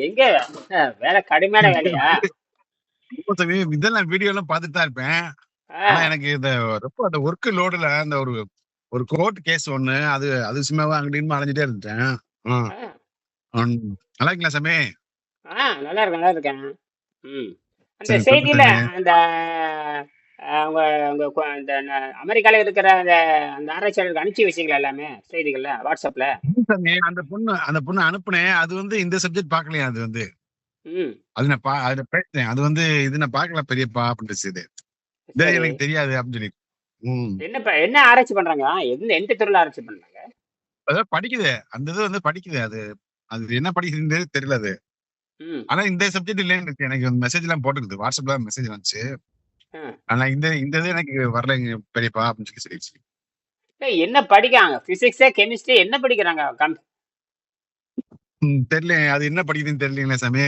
எங்க? வேலை கடுமையான வேலையா? இதெல்லாம் வீடியோ எல்லாம் பார்த்துட்டு தான் இருப்பேன். ஆனா எனக்கு இந்த ரொம்ப அந்த ஒர்க் லோடுல அந்த ஒரு ஒரு கோர்ட் கேஸ் ஒண்ணு அது அது சும்மாவா அங்கிட்டு அலைஞ்சிட்டே ம். நல்லா இருக்கீங்களா சாமி? நல்லா இருக்கேன் நல்லா இருக்கேன். அந்த செய்தியில அந்த அவங்க அவங்க ந- அமெரிக்கால இருக்கிற அந்த அந்த ஆராய்ச்சியாளருக்கு அனுப்பிச்சு வச்சிங்களா எல்லாமே செய்திகள்ல வாட்ஸ்அப்ல? அந்த பொண்ணு அந்த பொண்ணு அனுப்புனேன். அது வந்து இந்த சப்ஜெக்ட் பார்க்கலையா அது வந்து. அது நான் பா அதுல பேசினேன். அது வந்து இது நான் பார்க்கல பெரியப்பா அப்படின்னு இது இது எனக்கு தெரியாது அப்படின்னு சொல்லி. என்ன என்ன ஆராய்ச்சி பண்றாங்க? எந்த எந்த துறையில ஆராய்ச்சி பண்றாங்க? அதான் படிக்குது. அந்த இது வந்து படிக்குது அது. அது என்ன படிக்குதுன்னு தெரியல அது. ஆனா இந்த சப்ஜெக்ட் இல்லைன்னு எனக்கு மெசேஜ் எல்லாம் போட்டுருக்குது. வாட்ஸ்அப்ல மெசேஜ் வந்துச்சு. ஆனா இந்த இந்த இது எனக்கு வரலைங்க பெரியப்பா அப்படின்னு சொல்லி சொல்லிடுச்சு. ஏய், என்ன படிக்கிறாங்க? பிசிக்ஸா கெமிஸ்ட்ரி என்ன படிக்கிறாங்க கம்- ம், தெரியல அது என்ன படிக்குதுன்னு தெரியலீங்களா சாமி.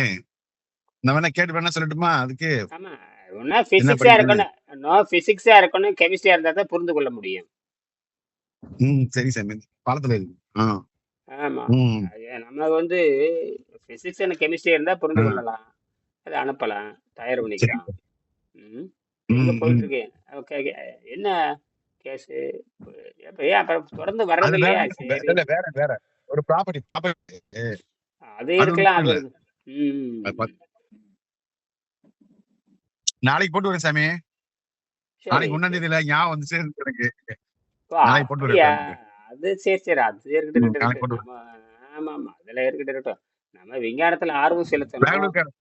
நான் வேணா கேட்டு வேணா சொல்லட்டுமா? அதுக்கு ஆமா ஒன்னா என்ன பிசிக்ஸா படிக்குதுன்னு? இருக்கணும். நோ பிசிக்ஸா இருக்கணும் கெமிஸ்ட்ரியா இருந்தா தான் புரிந்து கொள்ள முடியும். ம் சரி சாமி. பாலத்துல இருக்கு. ஆ. ஆமா. ம். அது நம்ம வந்து பிசிக்ஸ் அண்ட் கெமிஸ்ட்ரி இருந்தா புரிந்து ஆ. கொள்ளலாம் அதை அனுப்பலாம். தயார் சரி. பண்ணிக்கலாம் போயிட்டு இருக்கு ஓகே என்ன கேஸ்? அப்புறம் தொடர்ந்து வர்றது இல்லையா? இல்ல வேற வேற. ஒரு ப்ராப்பர்ட்டி ப்ராப்பர்ட்டி அது இருக்கலாம் அது இல்ல நாளைக்கு போட்டு வரேன் சாமி. நாளைக்கு ஒன்னாம் சரி. தேதியில ஞாபகம் வந்துச்சு எனக்கு. நாளைக்கு போட்டு வரேன் அது சரி சரி. அது இருக்கட்டும் ஆமா ஆமா. அதெல்லாம் இருக்கட்டும் நம்ம விஞ்ஞானத்துல ஆர்வம் செலுத்தணும்.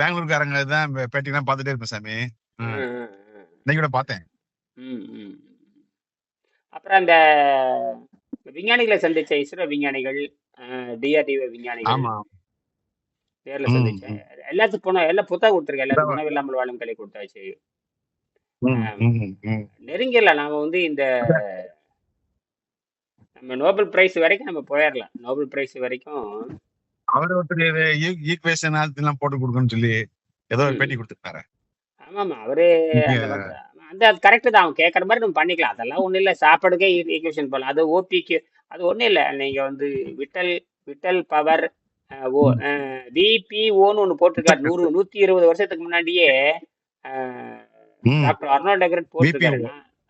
பெங்களூர்காரங்க தான் பேட்டிலாம் பார்த்துட்டே இருப்பேன் சாமி. இன்னைக்கு கூட பார்த்தேன். அப்புறம் அந்த விஞ்ஞானிகளை சந்திச்ச இஸ்ரோ விஞ்ஞானிகள் டிஆர்டிஓ விஞ்ஞானிகள். ம் சந்திச்சேன் எல்லாத்துக்கும் போனோம் எல்லாம் புத்தகம் கொடுத்துருக்கேன். எல்லாத்துக்கும் உணவு இல்லாமல் வாழும் கலை கொடுத்தாச்சு. நெருங்கிடலாம். நாம வந்து இந்த நம்ம நோபல் பிரைஸ் வரைக்கும் நம்ம போயிடலாம். நோபல் பிரைஸ் வரைக்கும் அவர் ஒருத்தர் ஈக்குவேஷன் அதெல்லாம் போட்டு கொடுக்கணும்னு சொல்லி ஏதோ பேட்டி கொடுத்துருக்காரு. ஆமாம் அவரு அந்த அது கரெக்டு தான். அவன் கேட்குற மாதிரி நம்ம பண்ணிக்கலாம். அதெல்லாம் ஒன்றும் இல்லை. சாப்பாடுக்கே ஈக்குவேஷன் பண்ணலாம் அது ஓபிக்கு அது ஒன்றும் இல்லை. நீங்கள் வந்து விட்டல் விட்டல் பவர் ஓ விபிஓன்னு ஒன்று போட்டிருக்காரு. நூறு நூற்றி இருபது வருஷத்துக்கு முன்னாடியே டாக்டர் அர்னால்ட் டெக்ரட் போட்டிருக்காரு.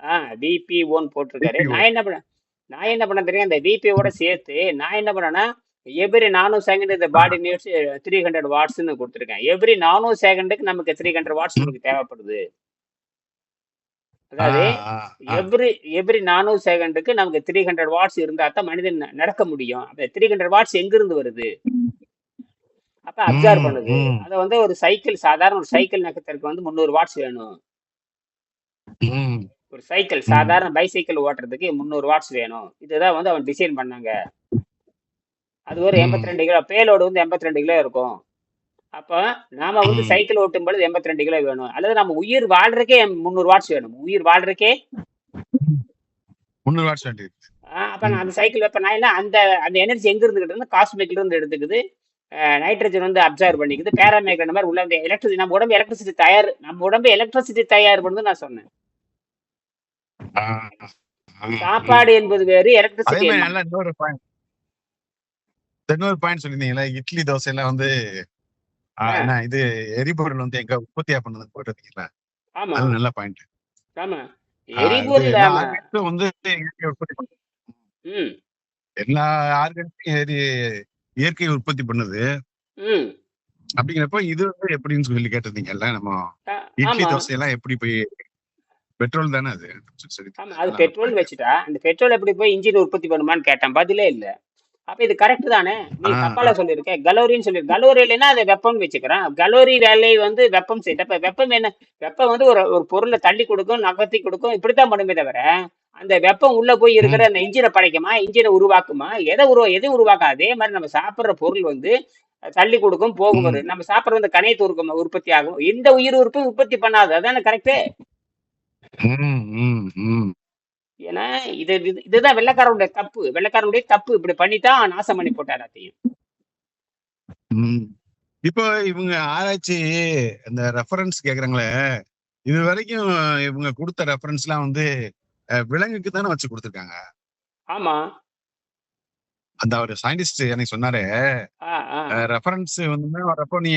ஆ விபிஓன்னு போட்டிருக்காரு. நான் என்ன பண்ணேன் நான் என்ன பண்ண தெரியும்? அந்த விபிஓட சேர்த்து நான் என்ன பண்ணேன்னா எவ்ரி நானூறு செகண்ட் இந்த பாடி நீட்ஸ் த்ரீ ஹண்ட்ரட் வாட்ஸ்னு கொடுத்துருக்கேன். எவ்ரி நானூறு செகண்டுக்கு நமக்கு த்ரீ ஹண்ட்ரட் வாட்ஸ் நமக்கு தேவைப்படுது. அதாவது எவ்ரி எவ்ரி நானூறு செகண்டுக்கு நமக்கு த்ரீ ஹண்ட்ரட் வாட்ஸ் இருந்தா தான் மனிதன் நடக்க முடியும். அந்த த்ரீ ஹண்ட்ரட் வாட்ஸ் எங்கிருந்து வருது? அப்ப அப்சர்வ் பண்ணுது. அதை வந்து ஒரு சைக்கிள் சாதாரண ஒரு சைக்கிள் நகர்த்தறதுக்கு வந்து முந்நூறு வாட்ஸ் வேணும். ஒரு சைக்கிள் சாதாரண பைசைக்கிள் ஓட்டுறதுக்கு முந்நூறு வாட்ஸ் வேணும். இதுதான் வந்து அவன் டிசைன் பண்ணாங்க. அது ஒரு எண்பத்தி ரெண்டு கிலோ பேலோடு வந்து எண்பத்தி ரெண்டு கிலோ இருக்கும். அப்போ நாம வந்து சைக்கிள் ஓட்டும் பொழுது எண்பத்தி ரெண்டு கிலோ வேணும். அல்லது நம்ம உயிர் வாழ்றதுக்கே முந்நூறு வாட்ஸ் வேணும். உயிர் வாழ்றதுக்கே. முந்நூறு வாட்ஸ் வேண்டி ஆஹ் அப்ப நான் அந்த சைக்கிள் வைப்பேன். நான் என்ன அந்த அந்த எனர்ஜி எங்க இருந்து கிட்ட காஸ்மிக்ல இருந்து எடுத்துக்குது. நைட்ரஜன் வந்து அப்சர்வ் பண்ணிக்குது. பேராமேக்ரன் மாதிரி உள்ள இந்த எலக்ட்ரிசிட்டி நம்ம உடம்பு எலக்ட்ரிசிட்டி தயார் நம்ம உடம்பு எலக்ட்ரிசிட்டி தயார் பண்ணுது நான் சொன்னேன். சாப்பாடு என்பது வேறு எலக்ட்ரிசிட்டி இன்னொரு பாயிண்ட் சொல்லியிருந்தீங்களா இட்லி தோசை எல்லாம் வந்து இது எரிபொருள் வந்து எங்க உற்பத்தியா பண்ணது போட்டிருந்தீங்களா ஆமா. அது நல்ல பாயிண்ட் ஆமா. எரிபொருள் வந்து இயற்கை உற்பத்தி பண்ணுது ம். எல்லா ஆர்கன்ஸும் இயற்கை உற்பத்தி பண்ணுது. அப்படிங்கிறப்ப இது வந்து எப்படின்னு சொல்லி கேட்டிருந்தீங்கல்ல நம்ம இட்லி தோசை எல்லாம் எப்படி போய் பெட்ரோல் தானே அது? அது பெட்ரோல் வச்சுட்டா அந்த பெட்ரோல் எப்படி போய் இன்ஜின் உற்பத்தி பண்ணுமான்னு கேட்டேன் பதிலே இல்ல. அப்ப இது கரெக்ட் தானே? நீ தப்பால சொல்லியிருக்க. கலோரின்னு சொல்லி கலோரி இல்லைன்னா அதை வெப்பம் வச்சுக்கிறேன். கலோரி வேலை வந்து வெப்பம் செய்ய அப்ப வெப்பம் என்ன? வெப்பம் வந்து ஒரு ஒரு பொருளை தள்ளி கொடுக்கும் நகர்த்தி கொடுக்கும். இப்படித்தான் பண்ணுமே தவிர அந்த வெப்பம் உள்ள போய் இருக்கிற அந்த இன்ஜினை படைக்குமா? இன்ஜினை உருவாக்குமா? எதை உருவா எது உருவாக்கும் அதே மாதிரி நம்ம சாப்பிடுற பொருள் வந்து தள்ளி கொடுக்கும் போகும் ம். வரும் நம்ம சாப்பிடுற அந்த கனைத்து உருக்கும் உற்பத்தி ஆகும். எந்த உயிர் உறுப்பும் உற்பத்தி பண்ணாது அதானே கரெக்ட் ஏன்னா இது இது- இதுதான் வெள்ளைக்காரனுடைய தப்பு. வெள்ளைக்காரனுடைய தப்பு. இப்படி பண்ணித்தான் நாசம் பண்ணி போட்டார் எல்லாத்தையும் ம். இப்போ இவங்க ஆராய்ச்சி இந்த ரெஃபரன்ஸ் கேக்குறாங்களே இது வரைக்கும் இவங்க கொடுத்த ரெஃபரன்ஸ்லாம் வந்து அஹ், விலங்குக்கு தானே வச்சு கொடுத்துருக்காங்க. ஆமா. அந்த ஒரு சயின்டிஸ்ட் எனக்கு சொன்னாரு ஆ, ஆ. ரெஃபரன்ஸ் வந்து வரப்போ நீ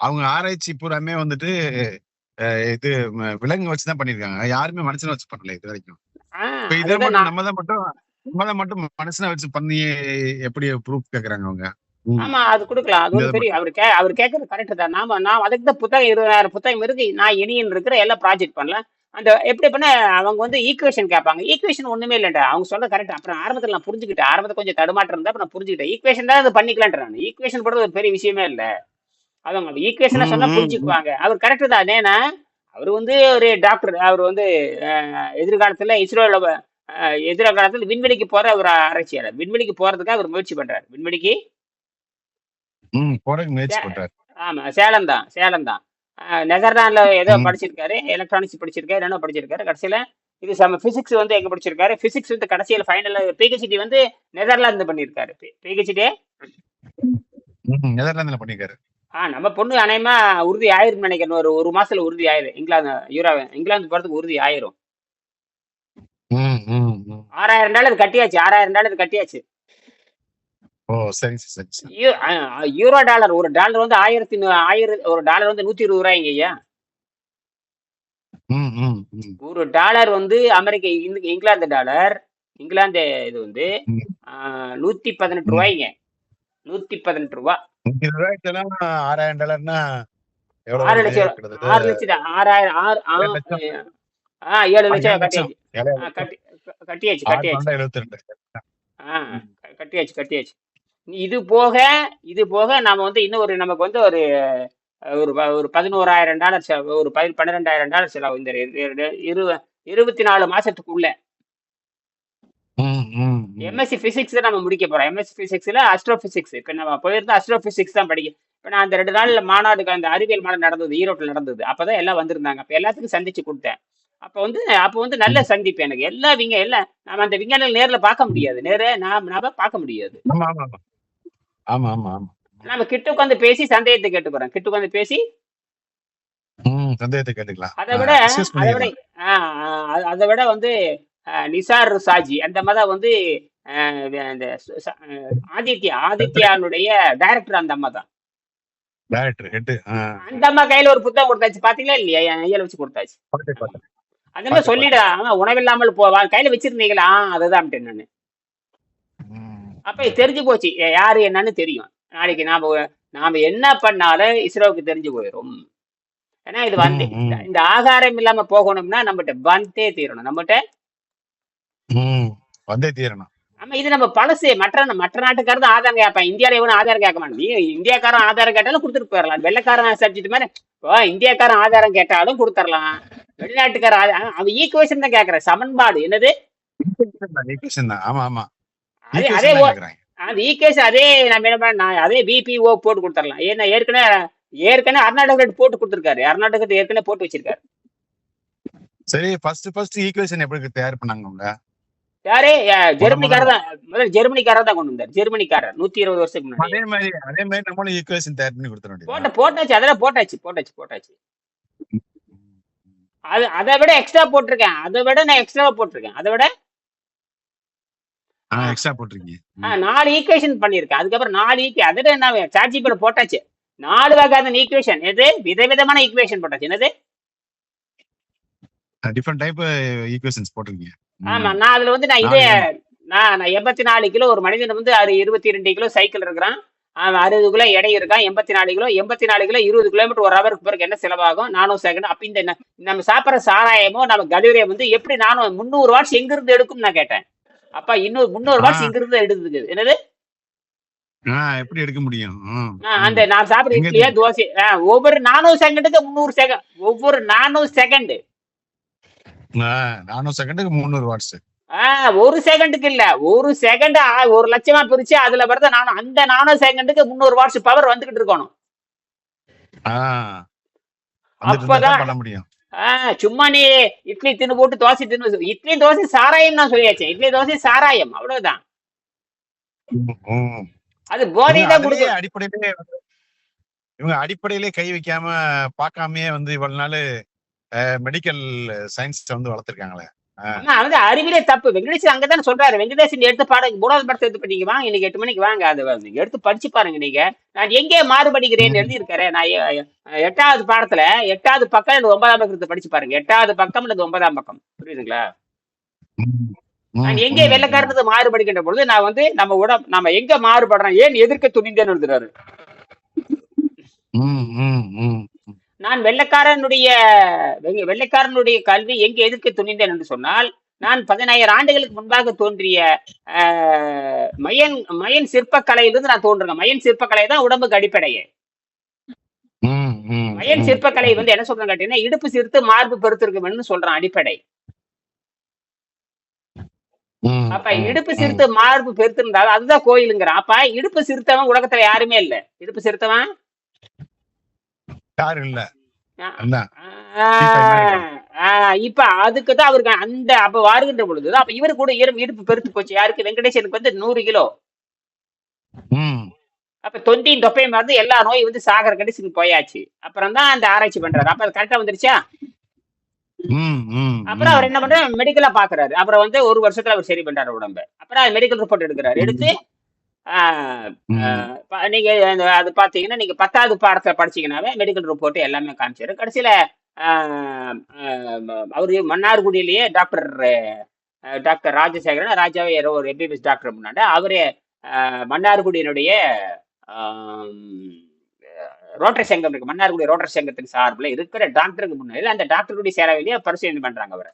அவங்க ஆராய்ச்சி பூராமே வந்துட்டு அஹ், இது ம- விலங்கு வச்சுதான் பண்ணிருக்காங்க யாருமே மனுஷனை வச்சு பண்ணல இது வரைக்கும். நம்ம தான் மட்டும் நம்ம தான் மட்டும் மனுஷனை வச்சு பண்ணி எப்படி ப்ரூஃப் கேக்குறாங்க அவங்க. ஆமா அது கொடுக்கலாம். அது ஒரு பெரிய அவர் கே அவர் கேட்கறது கரெக்ட் தான். நாம நான் அதுக்கு தான் புத்தகம் இருபதாயிரம் புத்தகம் இருக்கு. நான் இனியன் இருக்கிற எல்லாம் ப்ராஜெக்ட் பண்ணலாம் அந்த எப்படி பண்ண அவங்க வந்து ஈக்குவேஷன் கேட்பாங்க. ஈக்குவேஷன் ஒண்ணுமே இல்லைண்டா அவங்க சொல்ல கரெக்ட் அப்புறம் ஆரம்பத்தில் நான் புரிஞ்சுக்கிட்டேன். ஆரம்பத்தில் கொஞ்சம் தடுமாற்றம் இருந்தா அப்புறம் நான் புரிஞ்சுக்கிட்டேன். ஈக்குவேஷன் தான் அது பண்ணிக்கலான்ட்டு நான். ஈக்குவேஷன் போடுறது ஒரு பெரிய விஷயமே இல்லை. அவங்க அந்த ஈக்குவேஷனை சொன்னா. புரிஞ்சுக்குவாங்க. அவர் கரெக்ட் தான். ஏன்னா அவர் வந்து ஒரு டாக்டர் அவர் வந்து எதிர்காலத்துல இஸ்ரோல எதிர்காலத்துல விண்வெளிக்கு போற ஒரு ஆராய்ச்சியாளர். விண்வெளிக்கு போறதுக்காக அவர் முயற்சி பண்றாரு. விண்வெளிக்கு? ஆமா சேலம் தான் சேலம் தான். நெதர்லாண்ட்ல ஏதோ. படிச்சிருக்காரு எலக்ட்ரானிக்ஸ் படிச்சிருக்காரு என்னென்ன படிச்சிருக்காரு. கடைசியில இது சம பிசிக்ஸ் வந்து எங்க படிச்சிருக்காரு? பிசிக்ஸ் வந்து கடைசியில ஃபைனல் பிஹெச்டி வந்து நெதர்லாந்து பண்ணியிருக்காரு பிஹெச்டி நெதர்லாந்துல பண்ணிருக்காரு. ஆ நம்ம பொண்ணு அநேகமா உறுதி ஆயிரும்னு நினைக்கிறேன். ஒரு ஒரு மாசத்துல உறுதி ஆயிரும் இங்கிலாந்து யூரோ இங்கிலாந்து போறதுக்கு உறுதி ஆயிரும். ஆறாயிரம் டாலர் கட்டியாச்சு. ஆறாயிரம் டாலர் கட்டியாச்சு. Euro dollar. ஒரு டாலர் வந்து ஆயிரத்தி ஆயிரம் ஒரு டாலர் வந்து நூத்தி இருபது ரூபாய்ங்க ஐயா. ஒரு டாலர் வந்து அமெரிக்க இங்கிலாந்து டாலர். இங்கிலாந்து இது வந்து நூத்தி பதினெட்டு. ரூபாய்ங்க. நூத்தி பதினெட்டு ரூபா ஆறாயிரம் டாலர்னா ஆறு? லட்சம் ஆறு லட்சம் ஆறாயிரம் ஆறு ஆ, ஏழு லட்சம். கட்டியாச்சு. ஏழு ஆ, கட்டி கட்டியாச்சு கட்டியாச்சு. பன்னெண்டு எழுபத்தி ரெண்டு. ஆ க- கட்டியாச்சு கட்டியாச்சு. இது போக இது போக நாம வந்து இன்னும் ஒரு நமக்கு வந்து ஒரு ஒரு ஒரு பதினோராயிரம் டாலர் ஒரு பதி பன்னிரெண்டாயிரம் டாலர் செலவு இந்த இரு- இரு- இரு- இருபத்தி நாலு மாசத்துக்குள்ள. எம்எஸ்சி பிசிக்ஸ் நம்ம முடிக்க போறோம். எம்எஸ்சி பிசிக்ஸ்ல அஸ்ட்ரோ பிசிக்ஸ் இப்ப நம்ம போயிருந்தா அஸ்ட்ரோ பிசிக்ஸ் தான் படிக்க இப்ப நான் அந்த ரெண்டு நாள்ல மாநாடுக்கு அந்த அறிவியல் மாநாடு நடந்தது ஈரோட்டில் நடந்தது. அப்பதான் எல்லாம் வந்திருந்தாங்க. அப்ப எல்லாத்துக்கும் சந்திச்சு கொடுத்தேன். அப்ப வந்து அப்ப வந்து நல்ல சந்திப்பு எனக்கு. எல்லா விங்க எல்லாம் நாம அந்த விஞ்ஞானிகள் நேர்ல பார்க்க முடியாது. நேர நாம நாம பார்க்க முடியாது. ஆமா ஆமா ஆமா. நம்ம கிட்ட உட்காந்து பேசி சந்தேகத்தை கேட்டு போறோம். கிட்ட உட்காந்து பேசி சந்தேகத்தை கேட்டுக்கலாம். அதை விட அதை விட அதை விட வந்து நிசார் சாஜி. அந்த மாதிரி வந்து இந்த ஆதித்யா ஆதித்யானுடைய டைரக்டர் அந்த அம்மா தான். அந்த அம்மா கையில ஒரு புத்தகம் கொடுத்தாச்சு. பாத்தீங்களா இல்லையா? என் கையில வச்சு கொடுத்தாச்சு. அந்த மாதிரி சொல்லிடா உணவில்லாமல் போவா கையில வச்சிருந்தீங்களா? அதுதான் நானு. அப்ப தெரிஞ்சு போச்சு. யாரு என்னன்னு தெரியும். நாளைக்கு நாம நாம என்ன பண்ணாலும் இஸ்ரோவுக்கு தெரிஞ்சு போயிடும் ஏன்னா இது வந்து. இந்த- ஆகாரம் இல்லாம போகணும்னா நம்மகிட்ட வந்தே தீரணும். நம்மகிட்ட வந்தே தீரணும். ஆமா இது நம்ம பழசு மற்ற மற்ற நாட்டுக்காரர் தான் ஆதாரம் கேட்பான். இந்தியாவில எவனும் ஆதாரம் கேட்க மாட்டான். நீ இந்தியாக்காரன் ஆதாரம் கேட்டாலும் கொடுத்துட்டு போயிடலாம். வெள்ளைக்காரன் சப்ஜெக்ட் மாதிரி ஓ இந்தியாக்காரன் ஆதாரம் கேட்டாலும் கொடுத்துடலாம். வெளிநாட்டுக்கார அவன் ஈக்குவேஷன் தான் கேட்கறேன். சமன்பாடு. என்னது? ஆமா ஆமா. அதே அந்த ஈக்குவேஷன் அதே நம்ம என்ன பண்ண நான் அதே பிபிஓ போட்டு கொடுத்துடலாம். ஏன்னா ஏற்கனவே ஏற்கனவே அர்நாடக போட்டு கொடுத்துருக்காரு. அர்நாடகத்தை ஏற்கனவே போட்டு வச்சிருக்காரு. சரி ஃபர்ஸ்ட் ஃபர்ஸ்ட் ஈக்குவேஷன் எப்படி தயார் பண்ணாங்க யாரே ஜெர்மனிக்காரர் தான். முதல்ல ஜெர்மனிக்காரர் தான் கொண்டு வந்தார். ஜெர்மனிக்காரர் நூத்தி இருபது வருஷத்துக்கு முன்னாடி. அதே மாதிரி அதே மாதிரி நம்மளும் ஈக்குவேஷன் தயார் பண்ணி போட்ட போட்டாச்சு அதெல்லாம் போட்டாச்சு போட்டாச்சு போட்டாச்சு. அது அதை விட எக்ஸ்ட்ரா போட்டிருக்கேன். அதை விட நான் எக்ஸ்ட்ராவா போட்டிருக்கேன். அதை விட ஆ எக்ஸ்ட்ரா போட்டிருக்கீங்க. நாலு ஈக்குவேஷன் பண்ணியிருக்கேன். அதுக்கப்புறம் நாலு ஈக்கு அதில் என்ன சார்ஜி போட்டாச்சு. நாலு வகையான ஈக்குவேஷன் எது விதவிதமான ஈக்குவேஷன் போட்டாச்சு. என்னது? டிஃப்ரெண்ட் டைப் ஈக்குவேஷன்ஸ் போட்டிருக்கீங்க. ஆமா நான் அதுல வந்து நான் இதே நான் நான் எண்பத்தி நாலு கிலோ ஒரு மனிதன் வந்து அது இருபத்தி ரெண்டு கிலோ சைக்கிள் இருக்கிறான். அவன் அறுபது கிலோ எடை இருக்கான் எண்பத்தி நாலு கிலோ எண்பத்தி நாலு கிலோ இருபது கிலோமீட்டர் ஒரு ஹவருக்கு பிறகு என்ன செலவாகும்? நானும் செகண்ட் அப்ப இந்த நம்ம சாப்பிட்ற சாராயமோ நம்ம கல்லூரியை வந்து எப்படி நானும் முந்நூறு வாட்ஸ் எங்க இருந்து எடுக்கும் நான் கேட்டேன். அப்பா இன்னொரு முந்நூறு வாட்ஸ் இங்க இருந்து எடுத்துக்குது என்னது? ஆ எப்படி எடுக்க முடியும். அந்த நான் சாப்பிட்ற எங்க இட்லியா தோசை ஒவ்வொரு நானூறு செகண்டுக்கு முந்நூறு செகண்ட் ஒவ்வொரு நானூறு செகண்ட் நானூறு செகண்டுக்கு முந்நூறு வாட்ஸ் ஒரு செகண்டுக்கு இல்ல. ஒரு செகண்ட் ஒரு லட்சமா பிரிச்சு அதுல வருது நானும் அந்த நானூறு செகண்டுக்கு முந்நூறு வாட்ஸ் பவர் வந்துகிட்டு இருக்கணும். அப்பதான் தான் பண்ண முடியும். சும்மா நீ இட்லி தின்னு போட்டு தோசை தின்னு இட்லி தோசை சாராயம் நான் சொல்லியாச்சேன் இட்லி தோசை சாராயம் அவ்வளவுதான். அது போதை தான் கொடுக்கும். அடிப்படையிலே இவங்க அடிப்படையிலே கை வைக்காம பார்க்காமயே வந்து இவ்வளவு நாள் மெடிக்கல் சயின்ஸ் வந்து வளர்த்துருக்காங்களே. வந்து அறிவிலே தப்பு. வெங்கடேசன் அங்கதானே சொல்றாரு. வெங்கடேசன் எடுத்து பாடம் மூணாவது படத்தை எடுத்து படிங்க வாங்க இன்னைக்கு எட்டு மணிக்கு வாங்க. அது நீங்க எடுத்து படிச்சு பாருங்க நீங்க. நான் எங்கே மாறுபடுகிறேன்னு எழுதி இருக்கிறேன் நான் எட்டாவது பாடத்துல எட்டாவது பக்கம் இந்த ஒன்பதாம் பக்கத்தை படிச்சு பாருங்க. எட்டாவது பக்கம் இந்த ஒன்பதாம் பக்கம். புரியுதுங்களா? நான் எங்கே வெள்ளக்காரனது மாறுபடுகின்ற பொழுது நான் வந்து நம்ம உடம்பு நம்ம எங்க மாறுபடுறோம் ஏன் எதிர்க்க துணிந்தேன்னு எழுதுறாரு. நான் வெள்ளைக்காரனுடைய வெள்ளைக்காரனுடைய கல்வி எங்க எதிர்க்க துணிந்தேன் என்று சொன்னால் நான் பதினாயிரம் ஆண்டுகளுக்கு முன்பாக தோன்றிய மயன் மயன் சிற்பக்கலையிலிருந்து நான் தோன்றுறேன் மயன் சிற்பக்கலை தான் உடம்புக்கு அடிப்படையே. மயன். சிற்பக்கலை வந்து என்ன சொல்றேன் கேட்டீங்கன்னா இடுப்பு சிறுத்து மார்பு பெருத்திருக்கும்னு சொல்றான் அடிப்படை. அப்ப இடுப்பு. சிறுத்து மார்பு பெருத்திருந்தாலும் அதுதான் கோயிலுங்கிறான். அப்ப இடுப்பு சிறுத்தவன் உலகத்துல யாருமே இல்ல. இடுப்பு சிறுத்தவன்? யாரும் இல்ல. அதான் இப்ப அதுக்கு தான் அவருக்கு அந்த அப்ப வருகின்ற பொழுது அப்ப இவரு கூட இரு- இடுப்பு பெருத்து போச்சு. யாருக்கு? வெங்கடேசனுக்கு வந்து நூறு கிலோ. ம், அப்ப தொந்தியும் தொப்பையும் மறந்து எல்லா நோயும் வந்து சாகர கண்டிஷனுக்கு போயாச்சு. அப்புறம் தான் அந்த ஆராய்ச்சி பண்றாரு. அப்ப அது கரெக்டா வந்துருச்சா? ம், ம், அப்புறம் அவர். என்ன பண்றாரு? மெடிக்கலா பாக்குறாரு. அப்புறம் வந்து ஒரு வருஷத்துல அவர் சரி பண்றாரு உடம்ப. அப்புறம் மெடிக்கல் ரிப்போர்ட் எடுக்கிறாரு. எடுத்து ம், ஆஹ், நீங்க அந்த அது பாத்தீங்கன்னா நீங்க பத்தாவது பாடத்தை படிச்சீங்கன்னாவே மெடிக்கல் ரிப்போர்ட் எல்லாமே காமிச்சாரு கடைசியில ஆஹ், ஆஹ், அவரு மன்னார்குடியிலேயே டாக்டர் அஹ், டாக்டர் ராஜசேகரன் ராஜாவே ஏதோ ஒரு எம்பிபிஎஸ் டாக்டர் முன்னாடி அவரே ஆஹ், மன்னார்குடியினுடைய ஆம், ரோட்டரி சங்கம் இருக்கு. மன்னார்குடி ரோட்டரி சங்கத்தின் சார்பில் இருக்கிற டாக்டருக்கு முன்னாடி அந்த டாக்டருடைய சேரவிலேயே பரிசோதனை பண்றாங்க அவரை.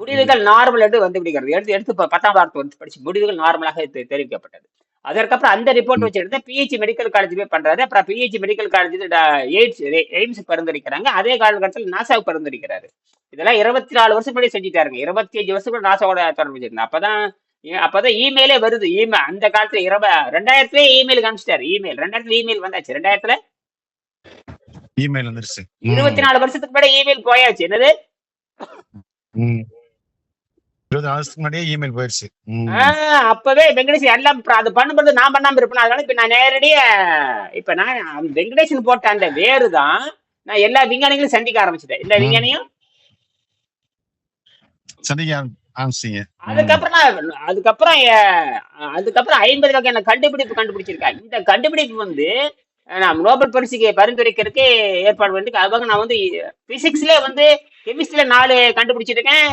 முடிவுகள் நார்மல் என்று வந்து விடுகிறது எடுத்து எடுத்து பத்தாம் வாரத்தை வந்து படிச்சு முடிவுகள் நார்மலாக தெரிவிக்கப்பட்டது. அதற்கப்புறம் அந்த ரிப்போர்ட் வச்சு எடுத்து பிஹெச் மெடிக்கல் காலேஜ் போய் பண்றாரு. அப்புறம் PH medical college AIIMS AIIMS பரிந்துரைக்கிறாங்க. அதே காலகட்டத்தில் நாசாவுக்கு பரிந்துரைக்கிறாரு. இதெல்லாம் இருபத்தி நாலு வருஷம் முன்னாடி செஞ்சுட்டாருங்க. இருபத்தி அஞ்சு வருஷம் கூட நாசாவோட தொடர்பு வச்சிருந்தேன் அப்பதான் அப்பதான் இமெயிலே வருது. இமெயில் அந்த காலத்துல இருப ரெண்டாயிரத்துலயே இமெயில் காமிச்சிட்டாரு. இமெயில் ரெண்டாயிரத்துல இமெயில் வந்தாச்சு. ரெண்டாயிரத்துல? இமெயில் வந்துருச்சு. இருபத்தி நாலு வருஷத்துக்கு முன்னாடி இமெயில் போயாச்சு. என்னது. இருபது வருஷத்துக்கு முன்னாடியே இமெயில் போயிடுச்சு. அப்பவே வெங்கடேஷ் எல்லாம் அது பண்ணும்போது நான் பண்ணாம இருப்பேன்? அதனால இப்ப நான் நேரடியா இப்ப நான் அந்த வெங்கடேசன் போட்ட அந்த வேறு தான் நான் எல்லா விஞ்ஞானிகளையும் சந்திக்க ஆரம்பிச்சிட்டேன். இந்த. விஞ்ஞானியும்? சந்திக்க ஆரம்- ஆரம்பிச்சிட்டீங்க. ம், அதுக்கப்புறம் அதுக்கப்புறம் அதுக்கப்புறம் ஐம்பது வகையான கண்டுபிடிப்பு கண்டுபிடிச்சிருக்கேன். இந்த கண்டுபிடிப்பு வந்து நான் நோபல் பரிசுக்கு பரிந்துரைக்கிறதுக்கு ஏற்பாடு பண்ணி அதுக்காக நான் வந்து பிசிக்ஸ்ல வந்து கெமிஸ்ட்ரியில நாலு கண்டுபிடிச்சிருக்கேன்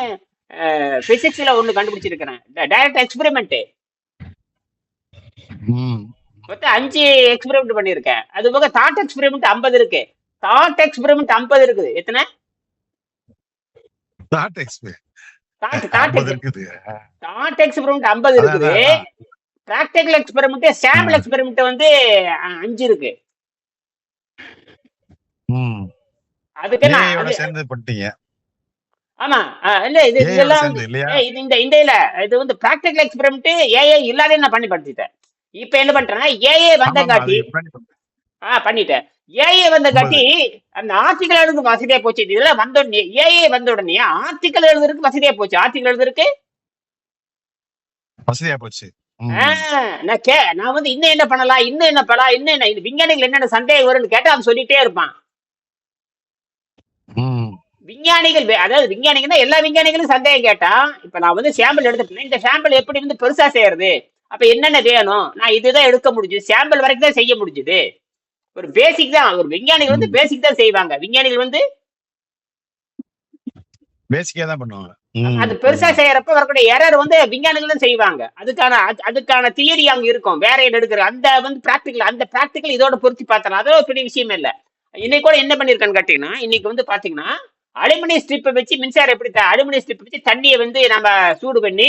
பிசிக்ஸ்ல ஒன்னு கண்டுபிடிச்சிருக்கிறேன் டைரக்ட் எக்ஸ்பெரிமெண்ட். மொத்தம் அஞ்சு எக்ஸ்பெரிமெண்ட் பண்ணியிருக்கேன் அது போக தாட் எக்ஸ்பெரிமெண்ட் ஐம்பது இருக்கு தாட் எக்ஸ்பெரிமெண்ட் ஐம்பது இருக்குது எத்தனை Thought experiment. தாட் எக்ஸ்பெரிமெண்ட் ஐம்பது இருக்குது. Practical experiment sample. எக்ஸ்பெரிமெண்ட் வந்து அஞ்சு இருக்கு. அதுக்கு நான் சேர்ந்து பண்ணிட்டீங்க. ஆமா. இல்ல இது இதெல்லாம் இந்த இந்த இல்ல இது வந்து பிராக்டிகல் எக்ஸ்பெரிமெண்ட் ஏஏ இல்லாதே நான் பண்ணி படுத்திட்டேன் இப்ப என்ன பண்றேன்னா ஏஏ வந்த காட்டி முன்னாடி பண்ண- ஆ பண்ணிட்டேன். ஏஏ வந்த காட்டி அந்த ஆர்டிகல் எழுதுக்கு வசதியா போச்சு. இதெல்லாம் வந்த உடனே ஏஏ வந்த உடனே ஆர்டிகல் எழுதுறதுக்கு வசதியா போச்சு. ஆர்டிகல் எழுதுறதுக்கு? வசதியா போச்சு. நான் கே நான் வந்து இன்னும் என்ன பண்ணலாம் இன்னும் என்ன பண்ணலாம் இன்னும் என்ன விஞ்ஞானிகள் என்னென்ன சந்தேகம் வரும்னு கேட்டா அவன் சொல்லிட்டே இருப்பான். விஞ்ஞானிகள் அதாவது விஞ்ஞானிகள்னா எல்லா விஞ்ஞானிகளும் சந்தேகம் கேட்டா இப்ப நான் வந்து சாம்பிள் எடுத்துட்டேன் இந்த சாம்பிள் எப்படி வந்து பெருசா செய்யறது? அப்ப என்னென்ன வேணும்? நான் இதுதான் எடுக்க முடிஞ்சது. சாம்பிள் வரைக்கும் தான் செய்ய முடிஞ்சது. ஒரு பேசிக் தான். ஒரு விஞ்ஞானிகள் வந்து பேசிக் தான் செய்வாங்க. விஞ்ஞானிகள் வந்து பேசிக்கா தான் பண்ணுவாங்க. அது பெருசா செய்யறப்ப வரக்கூடிய எரர் வந்து விஞ்ஞானிகள் தான் செய்வாங்க. அதுக்கான அது- அதுக்கான தியரி அங்க இருக்கும். வேற என்ன எடுக்கிற அந்த வந்து பிராக்டிகல் அந்த பிராக்டிகல் இதோட பொருத்தி பார்த்தலாம் அது ஒரு பெரிய விஷயம் இல்ல. இன்னைக்கு கூட என்ன பண்ணிருக்கான்னு கேட்டீங்கன்னா இன்னைக்கு வந்து பாத்தீங்கன்னா அலுமினியம் ஸ்ட்ரிப்பை வச்சு மின்சாரம் எப்படி அலுமினியம் ஸ்ட்ரிப் வச்சு தண்ணியை வந்து நம்ம சூடு பண்ணி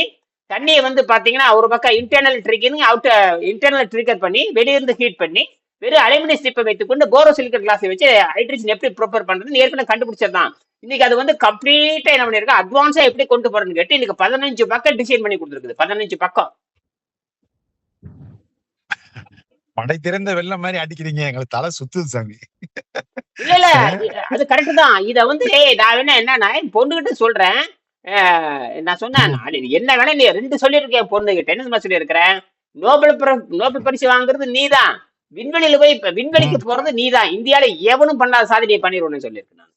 தண்ணியை வந்து பாத்தீங்கன்னா ஒரு பக்கம் internal triggering out internal trigger பண்ணி வெளியிருந்து ஹீட் பண்ணி வெறும் அலுமினியம் ஸ்ட்ரிப்பை வைத்துக்கொண்டு போரோசிலிக்கன் கிளாஸை வச்சு ஹைட்ரஜன் எப்படி ப்ரிப்பேர் பண்றதுன்னு ஏற்கனவே கண்டுபிடிச்சதுதான். இன்னைக்கு அது வந்து கம்ப்ளீட்டா என்ன பண்ணிருக்கு? அட்வான்ஸா எப்படி கொண்டு போறதுன்னு கேட்டு இன்னைக்கு பதினஞ்சு பக்கம் டிசைன் பண்ணி கொடுத்துருக்குது. பதினஞ்சு பக்கம். படை திறந்த வெள்ளம் மாதிரி அடிக்கிறீங்க. எங்களுக்கு தலை சுத்துது சாமி. இல்ல இல்ல. அது கரெக்ட் தான். இத வந்து நான் வேணா என்னன்னா என் பொண்ணுகிட்ட சொல்றேன். நான் சொன்னேன் என்ன வேணா நீ ரெண்டு சொல்லியிருக்கேன் பொண்ணுகிட்ட. என்ன சொல்லியிருக்கிறேன் நோபல் பிர- நோபல் பரிசு வாங்குறது நீதான். விண்வெளியில போய் இப்ப விண்வெளிக்கு போறது நீதான். இந்தியால எவனும் பண்ணாத சாதனையை பண்ணிடுவோம்னு சொல்லியிருக்கேன் நான்.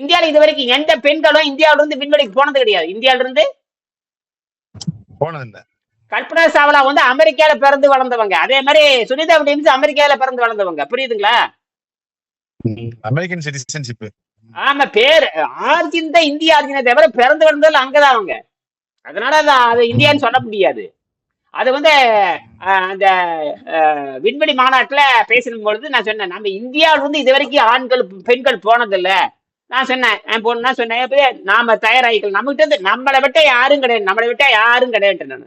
இந்தியால இது வரைக்கும் எந்த பெண்களும் இந்தியாவில இருந்து விண்வெளிக்கு போனது கிடையாது. இந்தியால இருந்து போனதில்ல. கல்பனா சாவ்லா வந்து அமெரிக்கால பிறந்து வளர்ந்தவங்க. அதே மாதிரி சுனிதா வில்லியம்ஸ் அமெரிக்கால பிறந்து வளர்ந்தவங்க. புரியுதுங்களா? அமெரிக்கன் சிட்டிசன்ஷிப் ஆமா பேர். ஆர்ஜின் தான் இந்திய ஆர்ஜினை தவிர பிறந்து வளர்ந்ததுல அங்கதான் அவங்க. அதனால அது அது இந்தியான்னு சொல்ல முடியாது. அது வந்து அந்த விண்வெளி மாநாட்டுல பேசும் பொழுது நான் சொன்னேன் நம்ம இந்தியாவில இருந்து இது வரைக்கும் ஆண்கள் பெண்கள் போனதில்ல. நான் சொன்னேன் என் பொண்ணு நான் சொன்னேன் "எப்படியே நாம தயாராகிக்கலாம் நம்ம கிட்ட இருந்து நம்மளை விட்ட யாரும் கிடையாது. நம்மளை விட்ட யாரும் கிடையாது நான்.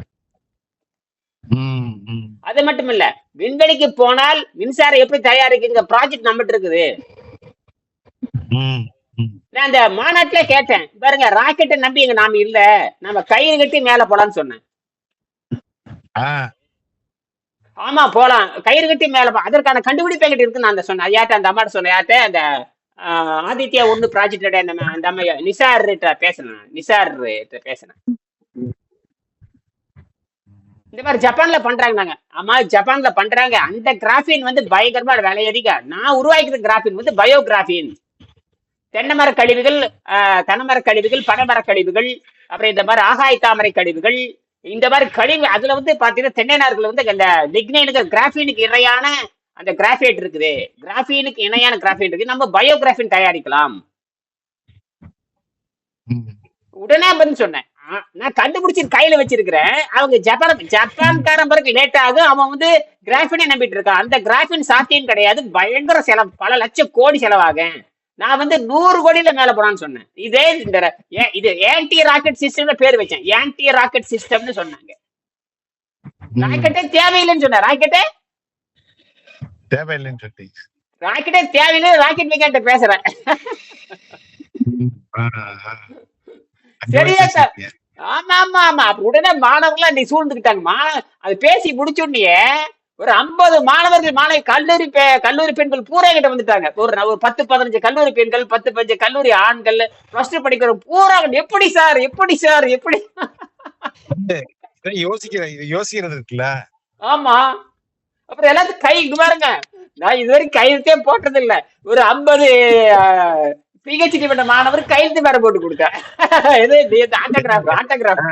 அது மட்டும் இல்ல விண்வெளிக்கு போனால் மின்சாரம் எப்படி தயாரிக்குங்க ப்ராஜெக்ட் நம்மகிட்ட இருக்குது. நான் அந்த மாநாட்டுல கேட்டேன் பாருங்க ராக்கெட்டை நம்பி எங்க நாம இல்ல. நம்ம கயிறு கட்டி மேல போலாம்னு சொன்னேன். ஆமா போலாம். கயிறு கட்டி மேல அதற்கான கண்டுபிடிப்பு கிட்ட இருக்கு நான் அந்த சொன்னேன். அது யார்ட்ட அந்த அம்மாட்ட சொன்னேன். யார்ட்ட அந்த ஆஹ், ஆதித்யா ஒண்ணு ப்ராஜெக்ட் அந்த அந்த அம்மையா நிசார் பேசினேன் நிசார் பேசினேன். இந்த மாதிரி ஜப்பான்ல பண்றாங்க நாங்க. ஆமா ஜப்பான்ல பண்றாங்க. அந்த கிராஃபின் வந்து பயங்கரமா விலை அதிகம் நான் உருவாக்கிற கிராஃபின் வந்து பயோகிராஃபின் தென்னை மர கழிவுகள் ஆஹ், தென்னைமர கழிவுகள் பனைமர கழிவுகள் அப்புறம் இந்த மாதிரி ஆகாய தாமரை கழிவுகள் இந்த மாதிரி கழிவு அதுல வந்து பாத்தீங்கன்னா தென்னை நார்கள் வந்து அந்த லிக்னைனுக்கு கிராஃபினுக்கு இணையான அந்த கிராஃபைட் இருக்குது. கிராஃபீனுக்கு இணையான கிராஃபைட் இருக்கு நம்ம பயோகிராஃபின் தயாரிக்கலாம். உடனே பதில் சொன்னேன். நான் கண்டுபிடிச்சி கையில வச்சிருக்கிறேன். அவங்க ஜப்பான் ஜப்பான்காரன் பிறகு லேட் ஆகும் அவன் வந்து கிராஃபினை நம்பிட்டு இருக்கான். அந்த கிராஃபின் சாத்தியம் கிடையாது. பயங்கர செலவு பல லட்சம் கோடி செலவாகும். நான் வந்து நூறு கோடியில மேல போறான்னு சொன்னேன். இதே இது ஆன்டி ராக்கெட் சிஸ்டம்னு பேர் வச்சேன். ஆன்டி ராக்கெட் சிஸ்டம்னு சொன்னாங்க. ராக்கெட்டே தேவையில்லைன்னு சொன்னேன். ராக்கெட்டே தேவையில்லைன்னு சொல்லி ராக்கெட்டே தேவையில்லை ராக்கெட் விக்கெட்ட பேசுறேன். சரியா சார்? ஆமா ஆமா ஆமா அப்ப உடனே மாணவர்கள் நீ சூழ்ந்துக்கிட்டாங்க. மா அது பேசி முடிச்ச உடனே ஒரு ஐம்பது மாணவர்கள் மாணவி கல்லூரி கல்லூரி பெண்கள் பூரா கிட்ட வந்துட்டாங்க. ஒரு ஒரு பத்து பதினஞ்சு கல்லூரி பெண்கள் பத்து பதினஞ்சு கல்லூரி ஆண்கள் பிளஸ் டூ படிக்கிற பூரா எப்படி சார்? எப்படி சார்? எப்படி? யோசிக்கிற யோசிக்கிறது இருக்குல்ல? ஆமா. அப்புறம் எல்லாத்துக்கும் கை பாருங்க. நான் இதுவரைக்கும் கையெழுத்தே போட்டது இல்ல. ஒரு ஐம்பது பிஹெச்டி பண்ண மாணவர் கையெழுத்து வேற போட்டு கொடுத்தேன் இது ஆட்டோகிராஃப் ஆட்டோகிராஃப்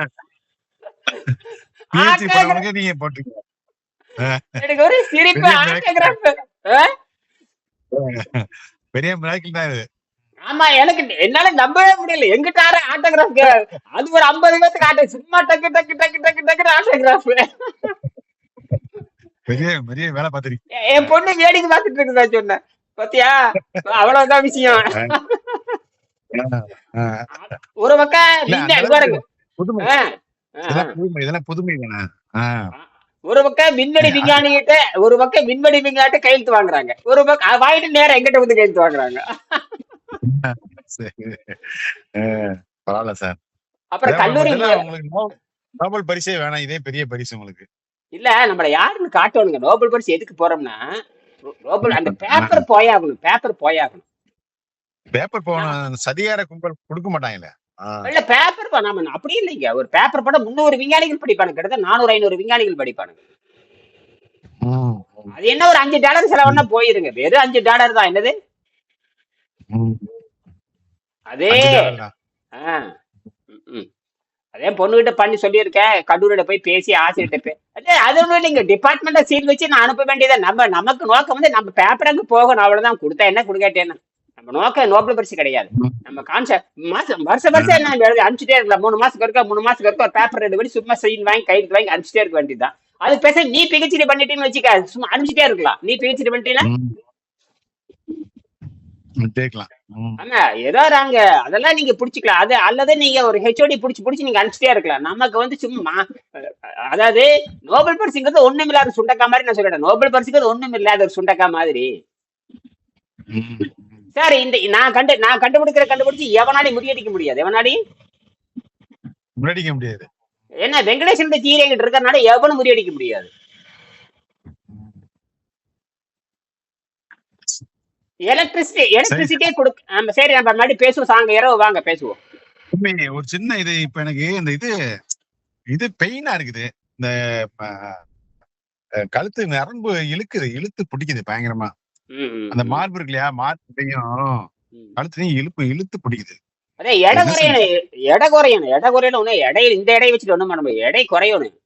நீங்க போட்டுருக்கீங்க எனக்கு ஒரு சிரிப்பு பெரிய மிராக்கிள் தான் இது. ஆமா எனக்கு என்னால நம்பவே முடியல. எங்கிட்ட ஆட்டோகிராஃப் அது ஒரு ஐம்பது பேத்துக்கு ஆட்டோ சும்மா டக்கு டக்கு டக்கு டக்கு டக்கு ஆட்டோகிராஃப் பெரிய பெரிய வேலை பார்த்திருக்கீங்க என் பொண்ணு வேடிக்கை பார்த்துட்டு இருக்குதா சொன்னேன். பாத்தியா? அவ்வளவுதான் விஷயம். ஒரு பக்கம் புதுமை. இதெல்லாம் புதுமை தானே. ஒரு பக்கம் விண்வெளி விஞ்ஞானி கிட்ட ஒரு பக்கம் விண்வெளி விஞ்ஞானிட்ட கையெழுத்து வாங்குறாங்க. ஒரு பக்கம் வாங்கிட்டு நேரம் எங்கிட்ட வந்து கையெழுத்து வாங்குறாங்க. பரவாயில்ல சார். அப்புறம் கல்லூரி நோபல் பரிசே வேணாம். இதே பெரிய பரிசு உங்களுக்கு. இல்ல நம்மள யாருன்னு காட்டணுங்க. நோபல் பரிசு எதுக்கு போறோம்னா நோபல் அந்த பேப்பர் போயாகணும் பேப்பர் போயாகணும். பேப்பர் போன சதிகார கும்பல் கொடுக்க மாட்டாங்களே? ஆ, இல்ல பேப்பர் நாம அப்படி இல்லைங்க. ஒரு பேப்பர் படம் முந்நூறு விஞ்ஞானிகள் படிப்பானுங்க. கிட்டத்தட்ட நானூறு ஐநூறு விஞ்ஞானிகள் படிப்பானுங்க. அது என்ன ஒரு அஞ்சு டாலர் செலவுன்னா போயிருங்க. வெறும் அஞ்சு டாலர் தான். என்னது. அதே. அதே பொண்ணுகிட்ட பண்ணி சொல்லியிருக்கேன். கல்லூரியில போய் பேசி ஆசிரியர்கிட்ட அதே அது ஒண்ணும் இல்லைங்க. டிபார்ட்மெண்ட்டை சீல் வச்சு நான் அனுப்ப வேண்டியதா நம்ம நமக்கு நோக்கம் வந்து நம்ம பேப்பருக்கு போகணும். அவ்வளவுதான். கொடுத்தா என்ன? கொடுக்காட்டேன்னு. நம்ம நோக்கம் நோபல் பரிசு கிடையாது. நம்ம கான்செப்ட் மாசம் வருஷம் வருஷம் என்ன எழுதி அனுப்பிச்சிட்டே இருக்கலாம் மூணு மாசத்துக்கு இருக்கா மூணு மாசத்துக்கு இருக்கா ஒரு பேப்பர் ரெடி பண்ணி சும்மா சைன் வாங்கி கைது வாங்கி அனுப்பிச்சிட்டே இருக்க வேண்டியதுதான் அது பேச நீ பிஹெச்டி பண்ணிட்டேன்னு வச்சுக்க சும்மா அனுப்பிச்சிட்டே இருக்கலாம். நீ பிஹெச்டி பண்ணிட்டீங்கன்னா. ஆமா ஏதோ நாங்க அதெல்லாம் நீங்க புடிச்சுக்கலாம். அது அல்லது நீங்க ஒரு ஹெச்ஓடி புடிச்சு புடிச்சு நீங்க அனுப்பிச்சிட்டே இருக்கலாம். நமக்கு வந்து சும்மா அதாவது நோபல் பரிசுங்கிறது ஒண்ணும் இல்லாத சுண்டக்கா மாதிரி நான் சொல்லிட்டேன் நோபல் பரிசுங்கிறது ஒண்ணும் இல்லாத ஒரு சுண்டக்கா மாதிரி. சார் இந்த நான் கண்டு நான் கண்டுபிடிக்கிற கண்டுபிடிச்சு எவனாலையும் முறியடிக்க முடியாது. எவனாலையும்? முன்னாடிக்க முடியாது. ஏன்னா வெங்கடேசன் தீரை எங்கிட்ட இருக்கறனால எவனும் முறியடிக்க முடியாது. எலக்ட்ரிசிட்டி எலக்ட்ரிசிட்டியே கொடுக்க ஆமா சரி நம்ம மறுபடியும் பேசுவோம் சாங்க இரவு வாங்க பேசுவோம். ஒரு சின்ன இது இப்ப எனக்கு இந்த இது இது பெயினா இருக்குது. இந்த கழுத்து நரம்பு இழுக்குது இழுத்து பிடிக்குது பயங்கரமா. அந்த. மார்பு இருக்கு இல்லையா மார்பையும். கழுத்துலயும் இழுப்பு இழுத்து பிடிக்குது. அதே எடை குறையணும். எடை குறையணும். எடை குறையணும் ஒண்ணு எடை இந்த எடையை வச்சுட்டு ஒண்ணும் பண்ண முடியாது. எடை குறையணும்.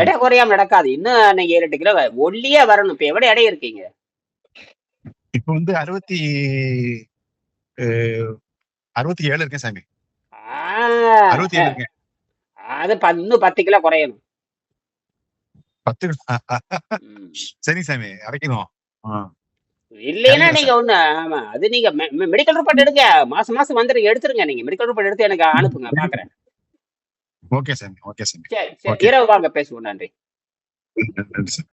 எடை குறையாம நடக்காது. இன்னும் நீங்க ஏழு எட்டு கிலோ ஒல்லியே வரணும். இப்ப எவ்வளவு எடை இருக்கீங்க? இப்ப வந்து அறுபத்தி அறுபத்தி ஏழு இருக்கேன் சாமி. அறுபத்தி ஏழு இருக்கேன். அது இன்னும் பத்து கிலோ குறையணும். பத்து. சரி சாமி அரைக்கணும். இல்லைன்னா நீங்க ஒண்ணு ஆமா அது நீங்க மெடிக்கல் ரிப்போர்ட் எடுங்க. மாசம் மாசம் வந்துருங்க எடுத்துருங்க நீங்க. மெடிக்கல் ரிப்போர்ட் எடுத்து எனக்கு அனுப்புங்க பாக்குறேன். ஓகே சாமி ஓகே சாமி. சரி சரி. Okay. இரவு வாங்க பேசுவோம். நன்றி.